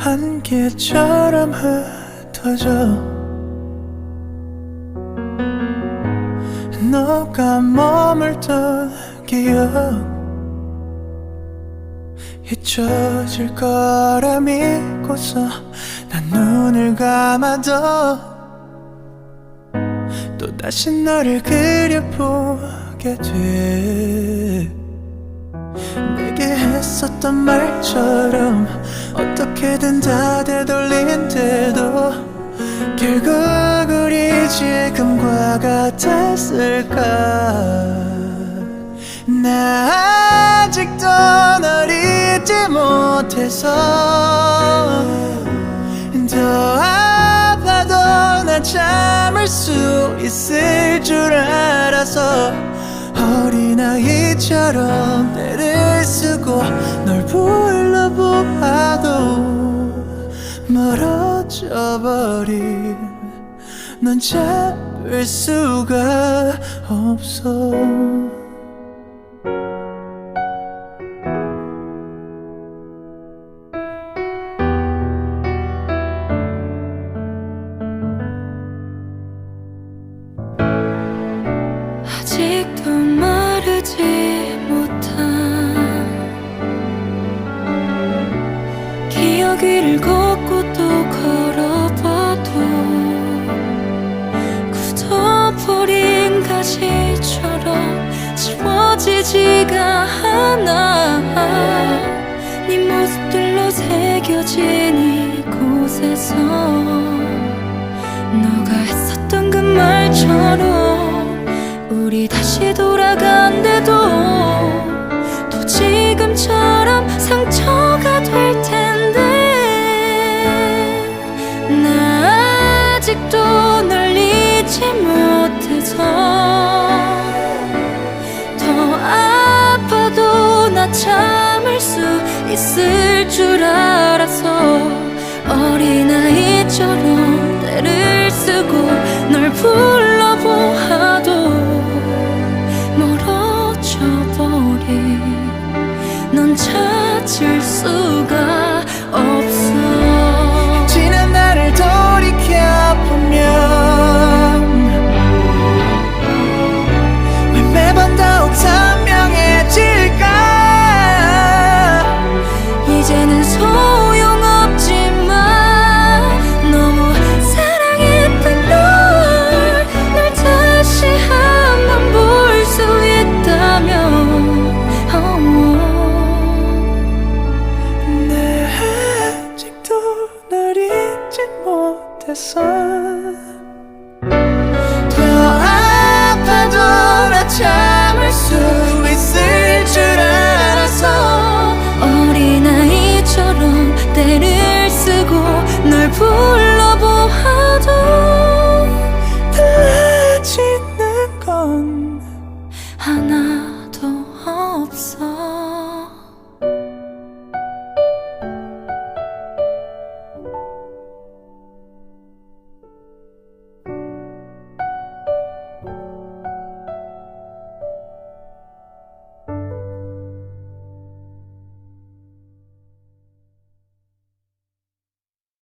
한계처럼 흩어져. 너가 머물던 기억 잊혀질 거라 믿고서 난 눈을 감아도 또다시 너를 그려보게 돼 했었던 말처럼 어떻게든 다 되돌린데도 결국 우리 지금과 같았을까? 나 아직도 널 잊지 못해서 더 아파도 난 참을 수 있을 줄 알아서 어린아이처럼 때를 쓰고 널 불러보아도 멀어져 버린 넌 잡을 수가 없어 마르지 못한 기억 위를 걷고 또 걸어봐도 굳어버린 가시처럼 지워지지가 않아. 네 모습들로 새겨진 이곳에서 너가 했었던 그 말처럼 다시 돌아간대도 또 지금처럼 상처가 될 텐데 나 아직도 널 잊지 못해서 더 아파도 나 참을 수 있을 줄 알아서 어린아이처럼 때를 쓰고 널 부르 찾을 수 the sun.